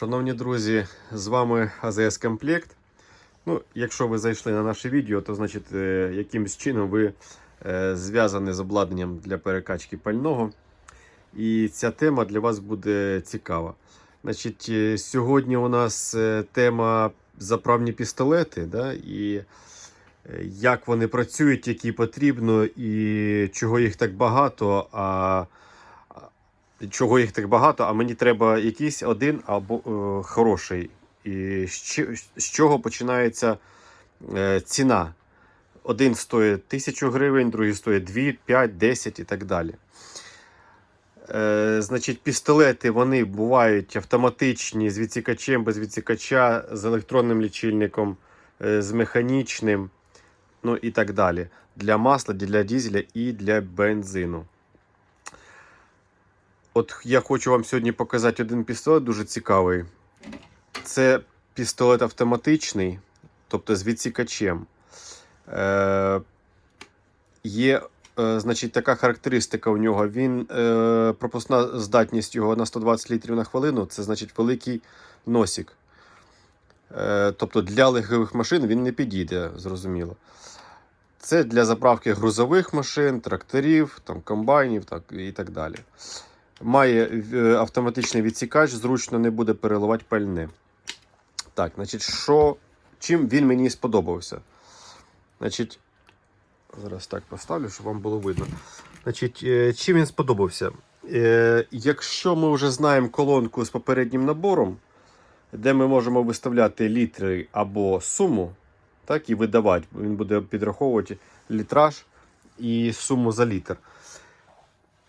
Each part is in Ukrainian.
Шановні друзі, з вами АЗС Комплект. Ну, якщо ви зайшли на наше відео, то значить е, якимось чином ви е, зв'язані з обладнанням для перекачки пального. І ця тема для вас буде цікава. Значить, е, сьогодні у нас тема заправні пістолети, да, і як вони працюють, які потрібно, і чого їх так багато. А чого їх так багато, а мені треба якийсь один або е, хороший. І з, чого починається е, ціна? Один стоїть 1000 гривень, другий стоїть 2, 5, 10 і так далі. Е, значить, пістолети вони бувають автоматичні з відсікачем, без відсікача, з електронним лічильником, е, з механічним, ну і так далі. Для масла, для дізеля і для бензину. От я хочу вам сьогодні показати один пістолет дуже цікавий. Це пістолет автоматичний, тобто з відсікачем. Е, є е, значить, така характеристика у нього. Він е, пропускна здатність його на 120 літрів на хвилину, це значить великий носик. Е, тобто для легкових машин він не підійде, зрозуміло. Це для заправки грузових машин, тракторів, там, комбайнів так, і так далі. Має е, автоматичний відсікач, зручно не буде переливати пальне. Так, значить, що, чим він мені сподобався? Значить, зараз так поставлю, щоб вам було видно. Значить, е, чим він сподобався? Е, Якщо ми вже знаємо колонку з попереднім набором, де ми можемо виставляти літри або суму, так, і видавати, він буде підраховувати літраж і суму за літр.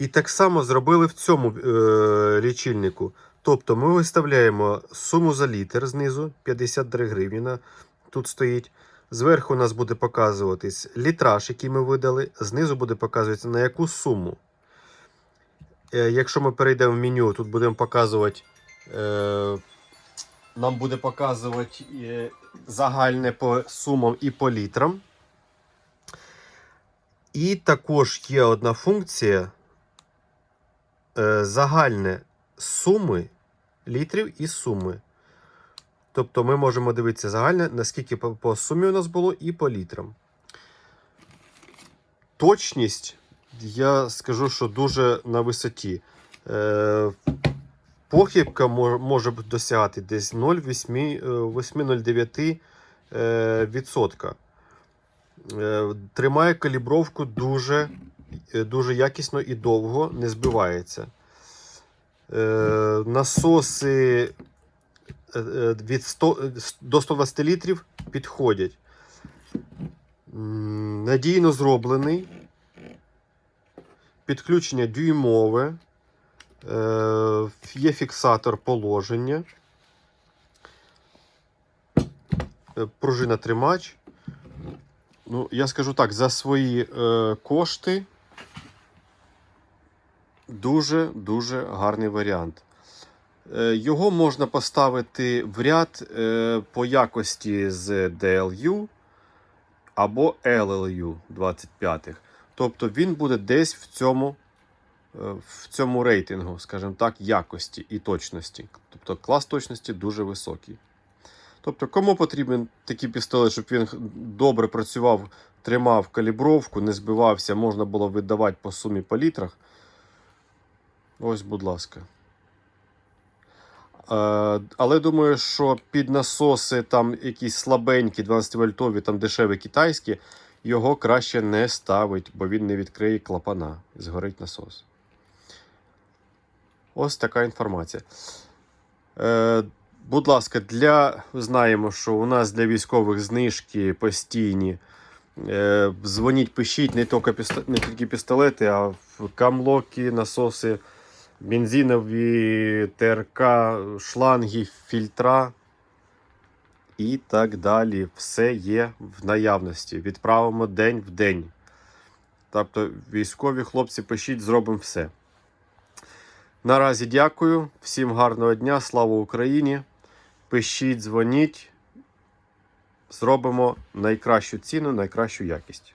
І так само зробили в цьому е, лічильнику. Тобто ми виставляємо суму за літр знизу 53 гривні. Тут стоїть. Зверху у нас буде показуватись літраж, який ми видали. Знизу буде показуватися на яку суму. Е, якщо ми перейдемо в меню, тут будемо показувати. Е, нам буде показувати е, загальне по сумам і по літрам. І також є одна функція загальне суми літрів і суми. Тобто ми можемо дивитися загальне, наскільки по, сумі у нас було, і по літрам. Точність, я скажу, що дуже на висоті. Е, похибка мож- може досягати десь 0,809 е, відсотка. Е, Тримає калібровку дуже, е, дуже якісно і довго, не збивається. Е, Насоси е, е, від 100, е, до 120 літрів підходять. Надійно зроблений. Підключення дюймове. Е, Є фіксатор положення. Е, Пружина тримач. Ну, я скажу так, за свої е, кошти дуже-дуже гарний варіант. Е, його можна поставити в ряд е, по якості з DLU або LLU 25. Тобто він буде десь в цьому, е, в цьому рейтингу, скажімо так, якості і точності. Тобто клас точності дуже високий. Тобто, кому потрібен такий пістолет, щоб він добре працював, тримав калібровку, не збивався, можна було видавати по сумі по літрах. Ось, будь ласка. Е, але думаю, що під насоси там якісь слабенькі, 12-вольтові, там дешеві китайські, його краще не ставить, бо він не відкриє клапана. Згорить насос. Ось така інформація. Е, будь ласка, для знаємо, що у нас для військових знижки постійні. Е, дзвоніть, пишіть не тільки, пістолети, а камлоки, насоси, бензинові, ТРК, шланги, фільтра і так далі. Все є в наявності. Відправимо день в день. Тобто, військові хлопці, пишіть, зробимо все. Наразі дякую. Всім гарного дня. Слава Україні! Пишіть, дзвоніть. Зробимо найкращу ціну, найкращу якість.